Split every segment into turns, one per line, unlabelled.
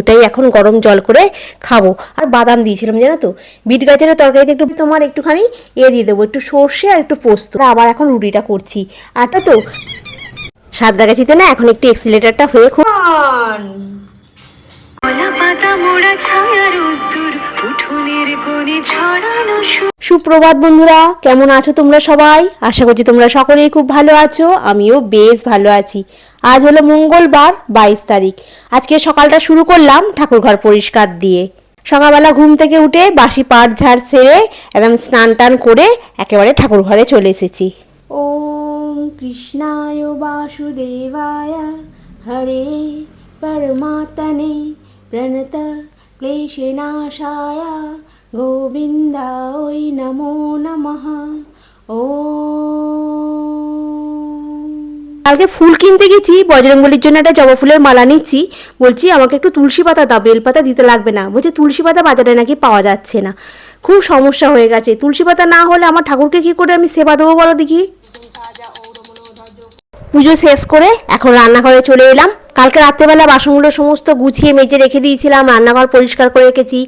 ওটাই এখন গরম জল করে খাব। আর বাদাম দিয়েছিলাম, জানো তো? বিট গাজরের তরকারিতে একটু তোমার একটুখানি এ দিয়ে দেবো, একটু সর্ষে আর একটু পোস্ত। আবার এখন রুটিটা করছি। আর তা তো সাদরাগাছিতে না এখন একটু এক্সিলেটারটা হয়ে খুব
পাতা উঠোনের কোণে ছড়ানো
সুপ্রভাত বন্ধুরা কেমন আছো তোমরা সবাই? আশা করছি তোমরা সকলেই খুব ভালো আছো আমিও বেশ ভালো আছি। আজ হলো মঙ্গলবার বাইশ তারিখ। আজকে সকালটা শুরু করলাম ঠাকুরঘর পরিষ্কার দিয়ে। সকালবেলা ঘুম থেকে উঠে বাসি পাট ঝাড় সেরে একদম স্নান টান করে একেবারে ঠাকুর ঘরে চলে এসেছি। ওম কৃষ্ণায় বাসুদেবায় হরে পরমাত্মনে প্রণত ক্লেশনাশায় গোবিন্দায় নমো নমঃ ও কালকে ফুল কিনতে গেছি বজরঙ্গলির জন্য একটা জবা ফুলের মালা নিচ্ছি। বলছি আমাকে একটু তুলসী পাতা দাও বেলপাতা দিতে লাগবে না। বলছে তুলসী পাতা বাজারে নাকি পাওয়া যাচ্ছে না। খুব সমস্যা হয়ে গেছে। তুলসী পাতা না হলে আমার ঠাকুরকে কি করে আমি সেবা দেবো বলো দেখি? পুজো শেষ করে এখন রান্নাঘরে চলে এলাম। কালকে রাত্রেবেলা বাসনগুলো সমস্ত গুছিয়ে মেজে রেখে দিয়েছিলাম, রান্নাঘর পরিষ্কার করে রেখেছি।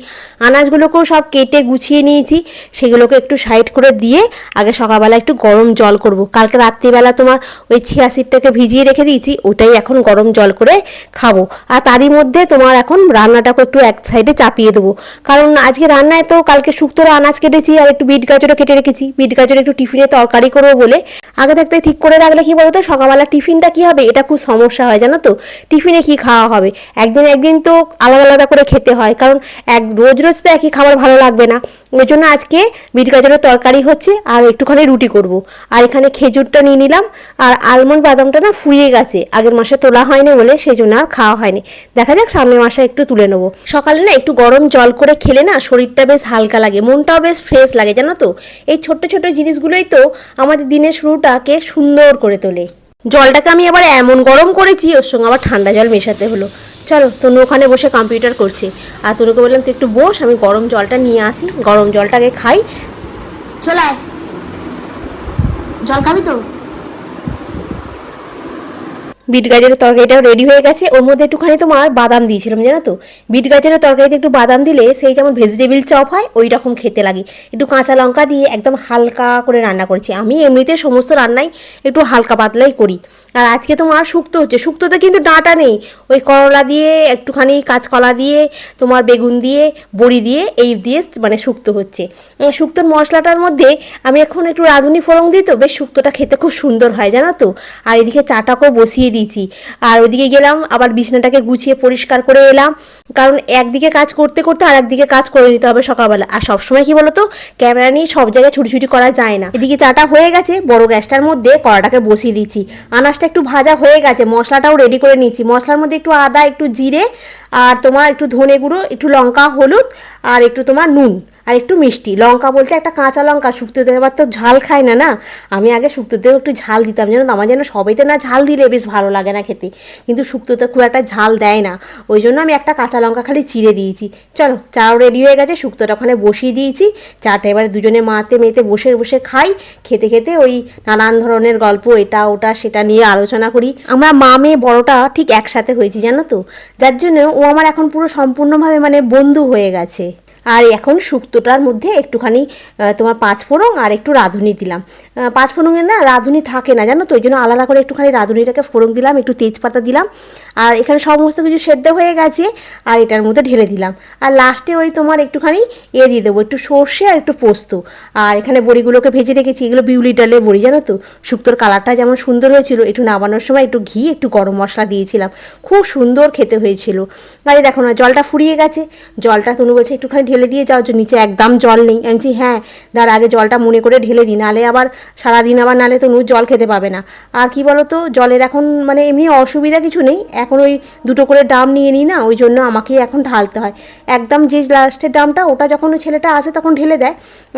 আনাজগুলোকেও সব কেটে গুছিয়ে নিয়েছি, সেগুলোকে একটু সাইড করে দিয়ে আগে সকালবেলা একটু গরম জল করব। কালকে রাত্রিবেলা তোমার ওই ছিয়া সিটটাকে ভিজিয়ে রেখে দিয়েছি, ওটাই এখন গরম জল করে খাব। আর তারই মধ্যে তোমার এখন রান্নাটাকে একটু এক সাইডে চাপিয়ে দেবো। কারণ আজকে রান্নায় তো কালকে শুক্তোর আনাজ কেটেছি আর একটু বিট গাজরও কেটে রেখেছি। বিট গাজর একটু টিফিনে তরকারি করব বলে। আগে থাকতে ঠিক করে রাখলে কি বলতো? সকালবেলা টিফিনটা কি হবে? এটা খুব সমস্যা হয়, জানো তো? টিফিনে কি খাওয়া হবে? একদিন একদিন তো আলাদা আলাদা করে খেতে হয়, কারণ এক রোজ রোজ তো একই খাবার ভালো লাগবে না। ওই জন্য আজকে বিট গাজরের তরকারি হচ্ছে, আর একটুখানি রুটি করব। আর এখানে খেজুরটা নিয়ে নিলাম, আর আলমন্ড বাদামটা না ফুরিয়ে গেছে, আগের মাসে তোলা হয়নি বলে সেই জন্য আর খাওয়া হয়নি। দেখা যাক সামনের মাসে একটু তুলে নেব। সকালে না একটু গরম জল করে খেলে না শরীরটা বেশ হালকা লাগে, মনটাও বেশ ফ্রেশ লাগে, জানো তো? এই ছোট্ট ছোট্ট জিনিসগুলোই তো আমাদের দিনের শুরুটাকে সুন্দর করে তোলে। জলটাকে আমি আবার এমন গরম করেছি, ওর সঙ্গে আবার ঠান্ডা জল মেশাতে হলো। চলো, তনু ওখানে বসে কম্পিউটার করছে। আর তনুকে বললাম, তুই একটু বস, আমি গরম জলটা নিয়ে আসি, গরম জলটাকে খাই। চলায় জল খাবি তো? বিট গাজরের তরকারিটাও রেডি হয়ে গেছে। ওর মধ্যে একটুখানি তোমার বাদাম দিয়েছিলাম, জানো তো? বিট গাজরের তরকারিতে একটু বাদাম দিলে সেই যেমন ভেজিটেবিল চপ হয় ওই রকম খেতে লাগে। একটু কাঁচা লঙ্কা দিয়ে একদম হালকা করে রান্না করেছি। আমি এমনিতে সমস্ত রান্নাই একটু হালকা পাতলাই করি। আর আজকে তোমার শুক্তো হচ্ছে। শুক্তোতে কিন্তু ডাঁটা নেই। ওই করলা দিয়ে, একটুখানি কাঁচকলা দিয়ে, তোমার বেগুন দিয়ে, বড়ি দিয়ে, এই দিয়ে মানে শুক্তো হচ্ছে। শুক্তোর মশলাটার মধ্যে আমি এখন একটু রাঁধুনি ফোড়ন দিই তো, বেশ শুক্তোটা খেতে খুব সুন্দর হয়, জানো তো? আর এদিকে চাটাকেও বসিয়ে দিয়েছি। আর ওইদিকে গেলাম, আবার বিছনাটাকে গুছিয়ে পরিষ্কার করে এলাম। কারণ একদিকে কাজ করতে করতে আর একদিকে কাজ করে নিতে হবে সকালবেলা। আর সবসময় কি বলতো, ক্যামেরা নিয়ে সব জায়গায় ছুটি ছুটি করা যায় না। এদিকে চাটা হয়ে গেছে, বড় গ্যাসটার মধ্যে কড়াটাকে বসিয়ে দিচ্ছি আনাজটা একটু ভাজা হয়ে গেছে, মশলাটাও রেডি করে নিয়েছি। মশলার মধ্যে একটু আদা, একটু জিরে আর তোমার একটু ধনে গুঁড়ো, একটু লঙ্কা, হলুদ আর একটু তোমার নুন। আর একটু মিষ্টি। লঙ্কা বলতে একটা কাঁচা লঙ্কা শুক্তোতে এবার তো ঝাল খায় না না? আমি আগে শুক্তোতেও একটু ঝাল দিতাম যেন আমার যেন সবাইতে না ঝাল দিলে বেশ ভালো লাগে না খেতে। কিন্তু শুক্তোতে খুব একটা ঝাল দেয় না। ওই জন্য আমি একটা কাঁচা লঙ্কা খালি চিড়ে দিয়েছি। চলো চাও রেডি হয়ে গেছে, শুক্তোটা ওখানে বসিয়ে দিয়েছি। চাটা এবারে দুজনে মাতে মেতে বসে বসে খাই। খেতে খেতে ওই নানান ধরনের গল্প, এটা, ওটা, সেটা নিয়ে আলোচনা করি। আমরা মা, মেয়ে, বড়টা ঠিক একসাথে হয়েছি, জানো তো? যার জন্য ও আমার এখন পুরো সম্পূর্ণভাবে মানে বন্ধু হয়ে গেছে। আর এখন শুক্তোটার মধ্যে একটুখানি তোমার পাঁচফোড়ন আর একটু রাঁধুনি দিলাম। পাঁচফোড়নের না রাঁধুনি থাকে না, জানো তো ওই জন্য আলাদা করে একটুখানি রাঁধুনিটাকে ফোড়ন দিলাম, একটু তেজপাতা দিলাম, আর এখানে সমস্ত কিছু সেদ্ধ হয়ে গেছে, আর এটার মধ্যে ঢেলে দিলাম। আর লাস্টে ওই তোমার একটুখানি এ দিয়ে দেবো, একটু সর্ষে আর একটু পোস্ত। আর এখানে বড়িগুলোকে ভেজে রেখেছি, এগুলো বিউলি ডালের বড়ি, জানো তো শুক্তোর কালারটা যেমন সুন্দর হয়েছিল, একটু নামানোর সময় একটু ঘি, একটু গরম মশলা দিয়েছিলাম, খুব সুন্দর খেতে হয়েছিল। আরে দেখো না, জলটা ফুরিয়ে গেছে, জলটা তনু বলছে একটুখানি ঢেলে দিয়ে যাও নিচে একদম জল নেই। আমি হ্যাঁ তার আগে জলটা মনে করে ঢেলে দিই, নালে আবার সারাদিন আবার নালে তনু জল খেতে পাবে না। আর কি বলো তো জলের এখন মানে এমনি অসুবিধা কিছু নেই। এখন ওই দুটো করে ডাম নিয়ে নিই না, ওই জন্য আমাকেই এখন ঢালতে হয়। একদম যে লাস্টের ডামটা, ওটা যখন ওই ছেলেটা আসে তখন ঢেলে দেয়।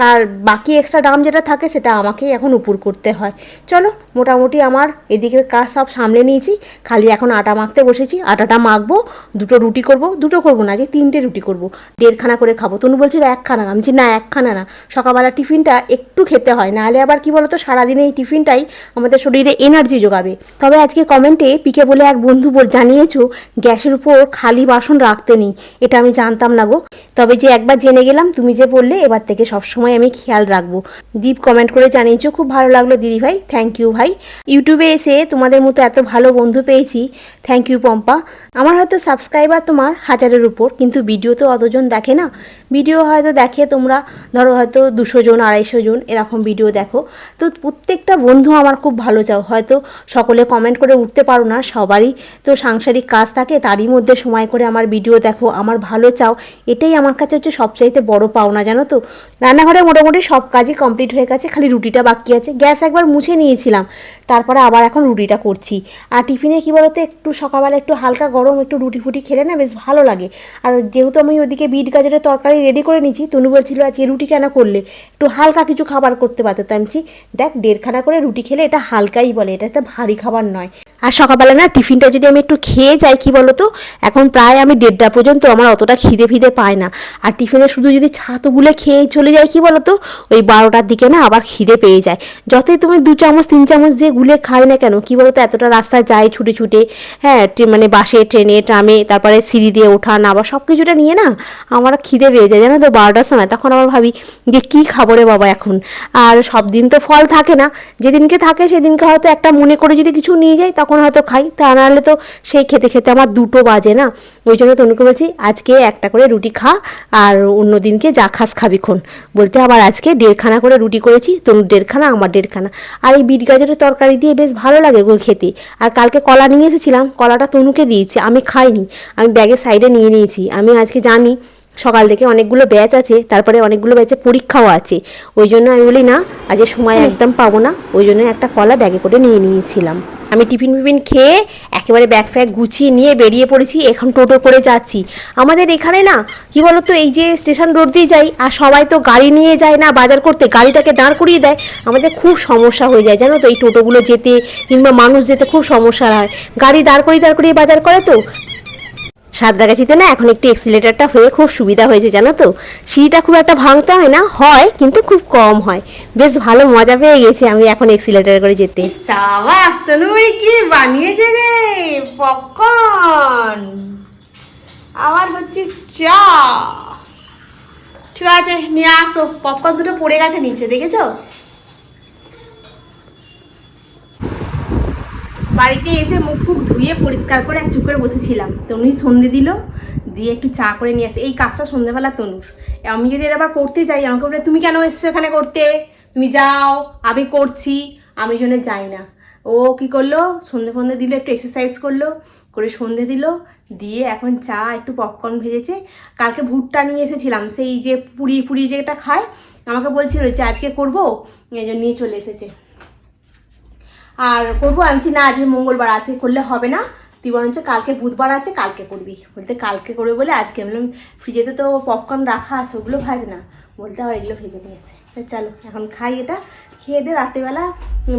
আর বাকি এক্সট্রা ডাম যেটা থাকে, সেটা আমাকেই এখন উপর করতে হয়। চলো, মোটামুটি আমার এদিকের কাজ সব সামলে নিয়েছি। খালি এখন আটা মাখতে বসেছি। আটাটা মাখবো, দুটো রুটি করব, দুটো করব না, যে তিনটে রুটি করব। দেড়খানা করে খাব। তনু বলছিল, একখানা আমি বলছি, না, একখানা না। সকালবেলা টিফিনটা একটু খেতে হয়, নাহলে আবার কি বলতো, সারাদিনে এই টিফিনটাই আমাদের শরীরে এনার্জি যোগাবে। তবে আজকে কমেন্টে পিকে বলে এক বন্ধু জানিয়েছো, গ্যাসের উপর খালি বাসন রাখতে নেই। এটা আমি জানতাম না গো। তবে যে একবার জেনে গেলাম, তুমি যে বললে, এবার থেকে সবসময় আমি খেয়াল রাখব। দীপ কমেন্ট করে জানিয়েছো, খুব ভালো লাগল দিদি ভাই। থ্যাংক ইউ ভাই। ইউটিউবে এসে তোমাদের মতো এত ভালো বন্ধু পেয়েছি। Thank you Pompa. আমার হয়তো সাবস্ক্রাইবার তোমার হাজারের উপর, কিন্তু ভিডিও তো অতজন দেখে না। ভিডিও হয়তো দেখে তোমরা, ধরো হয়তো দুশো জন, আড়াইশো জন, এরকম ভিডিও দেখো। তো প্রত্যেকটা বন্ধু আমার খুব ভালো চাও। হয়তো সকলে কমেন্ট করে উঠতে পারো না, সবারই তো সাংসারিক কাজ থাকে, তারই মধ্যে সময় করে আমার ভিডিও দেখো, আমার ভালো চাও। এটাই আমার কাছে হচ্ছে সবচাইতে বড় পাওনা, জানো তো? রান্নাঘরে মোটামুটি সব কাজই কমপ্লিট হয়ে গেছে খালি রুটিটা বাকি আছে। গ্যাস একবার মুছে নিয়েছিলাম তারপরে আবার এখন রুটিটা করছি। আর টিফিনে কী বলতো একটু সকালবেলা একটু হালকা গরম একটু রুটি ফুটি খেলে না বেশ ভালো লাগে। আর যেহেতু আমি ওদিকে বিট গাজরের তরকারি রেডি করে নিয়েছি তনু বলছিল আজকে রুটি কেন করলে? একটু হালকা কিছু খাবার করতে পারতো তো আমি বলছি, দেখ দেড়খানা করে রুটি খেলে এটা হালকাই বলে এটা তো ভারী খাবার নয়। আর সকালবেলা না টিফিনটা যদি আমি একটু খেয়ে যাই, কি বলতো? এখন প্রায় আমি দেড়টা পর্যন্ত আমার অতটা খিদে ফিদে পায় না। আর টিফিনে শুধু যদি ছাতুগুলো খেয়ে চলে যায় কি বলতো? ওই বারোটার দিকে না আবার খিদে পেয়ে যায়। যতই তুমি দু চামচ, তিন চামচ দিয়ে গুলে খাই না কেন, কি বলতো? এতটা রাস্তায় যায় ছুটে ছুটে হ্যাঁ মানে বাসে, ট্রেনে, ট্রামে, তারপরে সিঁড়ি দিয়ে ওঠা আবার সব কিছুটা নিয়ে না আমার খিদে পেয়ে যায়। জানো তো, বারোটার সময় তখন আবার ভাবি যে কী খাব রে বাবা এখন? আর সব দিন তো ফল থাকে না। যেদিনকে থাকে সেদিনকে হয়তো একটা মনে করে যদি কিছু নিয়ে যাই, তখন হয়তো খাই তা নাহলে তো সেই খেতে খেতে আমার দুটো বাজে না। ওই জন্য তনুকে বলছি আজকে একটা করে রুটি খা আর অন্য দিনকে যা খাস খাবি খন। বলতে আবার আজকে দেড়খানা করে রুটি করেছি তনুর দেড়খানা আমার দেড়খানা। আর এই বিট গাজরের তরকারি দিয়ে বেশ ভালো লাগে গো খেতে। আর কালকে কলা নিয়ে এসেছিলাম কলাটা তনুকে দিয়েছি আমি খাইনি। আমি ব্যাগের সাইডে নিয়ে নিয়েছি। আমি আজকে জানি সকাল থেকে অনেকগুলো ব্যাচ আছে তারপরে অনেকগুলো ব্যাচে পরীক্ষাও আছে। ওই জন্য আমি বলি না আজকে সময় একদম পাবো না। ওই জন্য একটা কলা ব্যাগে করে নিয়ে নিয়েছিলাম। আমি টিফিন ফিফিন খেয়ে একেবারে ব্যাগ ফ্যাগ গুছিয়ে নিয়ে বেরিয়ে পড়েছি, এখন টোটো করে যাচ্ছি। আমাদের এখানে না, কি বলতো, এই যে স্টেশন রোড দিয়ে যাই, আর সবাই তো গাড়ি নিয়ে যায় না বাজার করতে, গাড়িটাকে দাঁড় করিয়ে দেয়, আমাদের খুব সমস্যা হয়ে যায়, জানো তো, এই টোটোগুলো যেতে কিংবা মানুষ যেতে খুব সমস্যা হয়। গাড়ি দাঁড় করিয়ে দাঁড় করিয়ে বাজার করে তো সাঁতরাগাছিতে না, এখন একটু এক্সিলেটারটা হয়ে খুব সুবিধা হয়েছে, জানো তো? সিঁড়িটা খুব একটা ভাঙতে হয় না, হয়, কিন্তু খুব কম হয়। বেশ ভালো মজা পেয়ে গেছি আমি এখন এক্সিলেটার করে যেতে। সাবাস তনুই কি বানিয়েছে রে? পপকর্ন আবার হচ্ছে চা। ঠিক আছে, নিয়ে আসো। পপকর্ন দুটো পড়ে গেছে নিচে, দেখেছ? বাড়িতে এসে মুখ ফুক ধুয়ে পরিষ্কার করে এক চুপ করে বসেছিলাম। তনুই সন্ধে দিল, দিয়ে একটু চা করে নিয়ে আসে। এই কাজটা সন্ধেবেলা তনুর। আমি যদি এটা আবার করতে যাই, আমাকে বলে, তুমি কেন এসছো এখানে করতে? তুমি যাও, আমি করছি। আমি জন্য যাই না। ও কি করল? সন্ধে ফন্ধে দিল, একটু এক্সারসাইজ করল, করে সন্ধে দিল, দিয়ে এখন চা, একটু পপকর্ন ভেজেছে। কালকে ভুট্টা নিয়ে এসেছিলাম, সেই যে পুরি পুরি যেটা খায়, আমাকে বলছিল যে আজকে করব, এই নিয়ে চলে এসেছে। আর করব আনছি না, আজকে মঙ্গলবার, আজকে করলে হবে না। তুই বরঞ্চ কালকে বুধবার আছে, কালকে করবি। বলতে কালকে করবে বলে আজকে আমি বললাম, ফ্রিজেতে তো পপকর্ন রাখা আছে, ওগুলো ভাজ না। বলতে আবার এগুলো ভেজে নিয়েছে। চলো, এখন খাই এটা। খেয়ে দে রাত্রিবেলা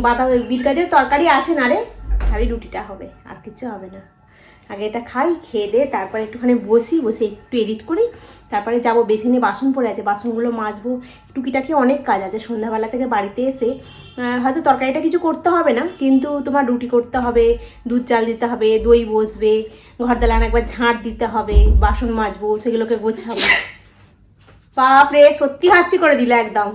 বাদাম বিট গাজের তরকারি আছে না রে, খালি রুটিটা হবে, আর কিছু হবে না। আগে এটা খাই, খেয়ে দে তারপরে একটুখানি বসি, বসে একটু এডিট করি। তারপরে যাব বেসিনে বাসন পড়ে আছে, বাসনগুলো মাজবো। টুকিটাকি অনেক কাজ আছে, সন্ধ্যাবেলা থেকে বাড়িতে এসে হয়তো তরকারিটা কিছু করতে হবে না, কিন্তু তোমার রুটি করতে হবে, দুধ চাল দিতে হবে, দই বসবে, ঘর দালান একবার ঝাঁট দিতে হবে, বাসন মাজবো, সেগুলোকে গোছাবো। বাপরে, সত্যি হাঁচি করে দিলে একদম।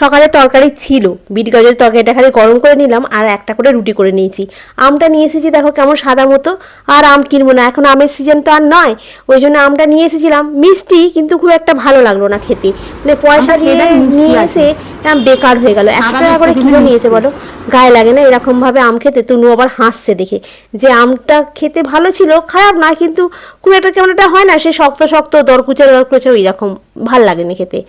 সকালে তরকারি ছিল বিট গাজরের তরকারিটা খালি গরম করে নিলাম আর একটা করে রুটি করে নিয়েছি। আমটা নিয়ে এসেছি দেখো কেমন সাদা মতো আর আম কিনবো না এখন আমের সিজন তো আর নয় ওই জন্য আমটা নিয়ে এসেছিলাম। মিষ্টি কিন্তু খুব একটা ভালো লাগল না খেতে। মানে পয়সা দিয়ে নিয়ে এসে আম বেকার হয়ে গেল। একশো টাকা করে কিলো নিয়েছে বলো। গায়ে লাগে না এরকমভাবে আম খেতে তনু আবার হাসছে দেখে। যে আমটা খেতে ভালো ছিল খারাপ না কিন্তু খুব একটা কেমন একটা হয় না সে শক্ত শক্ত দরকুচে দরকুচে ওই রকম ভালো লাগেনি খেতে।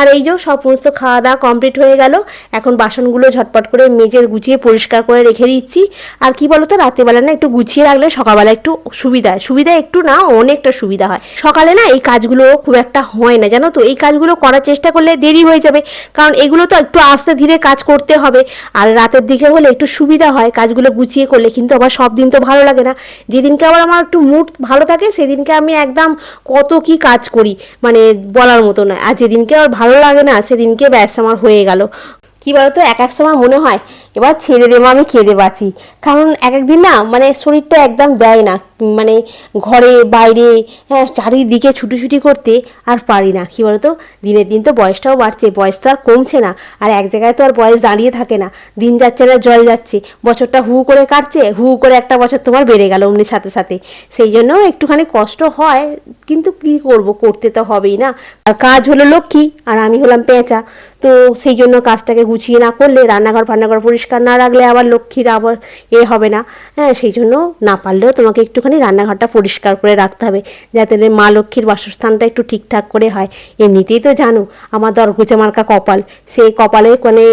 আর এই যে সমস্ত খাওয়া দাওয়া কমপ্লিট হয়ে গেল, এখন বাসনগুলো ঝটপট করে মেজে গুছিয়ে পরিষ্কার করে রেখে দিচ্ছি। আর কি বলতো, রাত্রেবেলা না একটু গুছিয়ে রাখলে সকালবেলা একটু সুবিধা সুবিধা একটু না, অনেকটা সুবিধা হয়। সকালে না এই কাজগুলো খুব একটা হয় না, জানো তো? এই কাজগুলো করার চেষ্টা করলে দেরি হয়ে যাবে। কারণ এগুলো তো একটু আস্তে ধীরে কাজ করতে হবে। আর রাতের দিকে হলে একটু সুবিধা হয় কাজগুলো গুছিয়ে করলে, কিন্তু আবার সব দিন তো ভালো লাগে না। যেদিনকে আবার আমার একটু মুড ভালো থাকে, সেদিনকে আমি একদম কত কি কাজ করি মানে বলার মতো নয়। আর যেদিনকে আমার ভালো লাগে না, সেদিনকে ব্যাস আমার হয়ে গেল। কি বলতো, এক এক সময় মনে হয়, এবার ছেড়ে দেবো, আমি কেঁদে বাঁচি। কারণ এক একদিন না মানে শরীরটা একদম দেয় না। মানে ঘরে, বাইরে হ্যাঁ চারিদিকে ছুটোছুটি করতে আর পারি না। কি বলতো? দিনের দিন তো বয়সটাও বাড়ছে, বয়স তো আর কমছে না। আর এক জায়গায় তো আর বয়স দাঁড়িয়ে থাকে না। দিন যাচ্ছে না, জল যাচ্ছে। বছরটা হু করে কাটছে, হু হু করে একটা বছর তোমার বেড়ে গেল অমনি সাথে সাথে। সেই জন্য একটুখানি কষ্ট হয়, কিন্তু কি করব? করতে তো হবেই না। আর কাজ হলো লক্ষ্মী, আর আমি হলাম পেঁচা। তো সেই জন্য কাজটাকে গুছিয়ে না করলে, রান্নাঘর ফান্নাঘর পরিষ্কার না রাখলে আবার লক্ষ্মীর আবার এ হবে না। হ্যাঁ সেই জন্য না পারলেও তোমাকে একটুখানি রান্নাঘরটা পরিষ্কার করে রাখতে হবে, যাতে মা লক্ষ্মীর বাসস্থানটা একটু ঠিকঠাক করে হয়। এমনিতেই তো জানো, আমার দরগুচে মার্কা কপাল। সেই কপালে মানে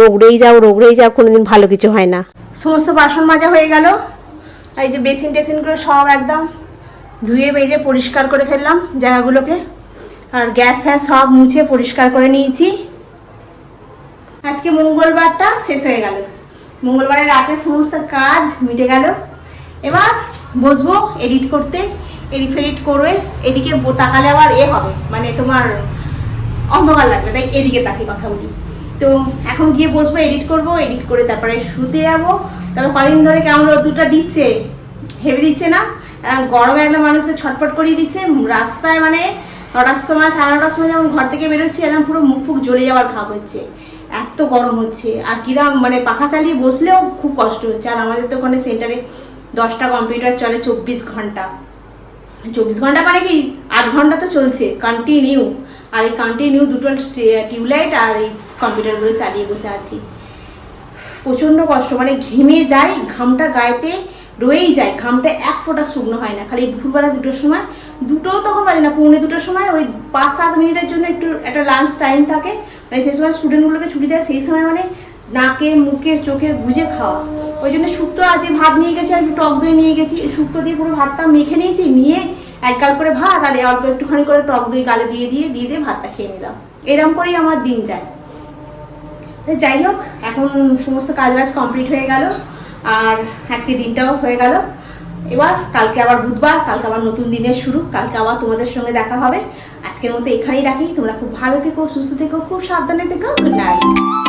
রোগড়েই যাও রোগড়েই যাও, কোনোদিন ভালো কিছু হয় না। সমস্ত বাসন মাজা হয়ে গেল। এই যে বেসিন টেসিনগুলো সব একদম ধুয়ে বেজে পরিষ্কার করে ফেললাম জায়গাগুলোকে। আর গ্যাস ফ্যাস সব মুছে পরিষ্কার করে নিয়েছি। আজকে মঙ্গলবারটা শেষ হয়ে গেল। মঙ্গলবারের রাতে সমস্ত কাজ মিটে গেল। এবার বসবো এডিট করতে এডিট ফেডিট করে এদিকে তাকালে আবার এ হবে মানে তোমার অন্ধকার লাগবে, তাই এদিকে তাকে কথা বলি। তো এখন গিয়ে বসবো এডিট করব এডিট করে তারপরে শুতে যাব। তবে কদিন ধরে কেমন রোদ্দুরটা দিচ্ছে? হেভি দিচ্ছে না। গরমে একদম মানুষকে ছটফট করিয়ে দিচ্ছে। রাস্তায় মানে নটার সময়, সাড়ে নটার সময় যখন ঘর থেকে বেরোচ্ছি, একদম পুরো মুখ ফুক জ্বলে যাওয়ার ভাব হচ্ছে। এত গরম হচ্ছে। আর কিরাম মানে পাখা চালিয়ে বসলেও খুব কষ্ট হচ্ছে। আর আমাদের তো ওখানে সেন্টারে দশটা কম্পিউটার চলে চব্বিশ ঘণ্টা। চব্বিশ ঘণ্টা মানে কি? আট ঘণ্টা তো চলছে কন্টিনিউ আর এই কন্টিনিউ দুটো টিউবলাইট আর এই কম্পিউটারগুলো চালিয়ে বসে আছি। প্রচণ্ড কষ্ট মানে ঘেমে যায় ঘামটা গায়েতে রয়েই যায়, ঘামটা এক ফোঁটা শুকনো হয় না। খালি দুপুরবেলা দুটোর সময় দুটোও তখন বাজে না, পৌনে দুটোর সময় ওই পাঁচ সাত মিনিটের জন্য একটু, একটা লাঞ্চ টাইম থাকে। মানে সেই সময় স্টুডেন্টগুলোকে ছুটি দেয়, সেই সময় মানে নাকে, মুখে, চোখে গুজে খাওয়া। ওই জন্য শুক্তো আজকে ভাত নিয়ে গেছি আর একটু টক দই নিয়ে গেছি। শুক্তো দিয়ে পুরো ভাতটা মেখে নিয়েছি, নিয়ে এক গাল করে ভাত আর অল্প একটুখানি করে টক দই গালে দিয়ে দিয়ে দিয়ে দিয়ে ভাতটা খেয়ে নিলাম। এরম করেই আমার দিন যায়। যাই হোক, এখন সমস্ত কাজবাজ কমপ্লিট হয়ে গেল আর আজকে দিনটাও হয়ে গেল। এবার কালকে আবার বুধবার, কালকে আবার নতুন দিনের শুরু, কালকে আবার তোমাদের সঙ্গে দেখা হবে। আজকের মতো এখানেই রাখি, তোমরা খুব ভালো থেকো, সুস্থ থেকো, খুব সাবধানে থেকো নাইট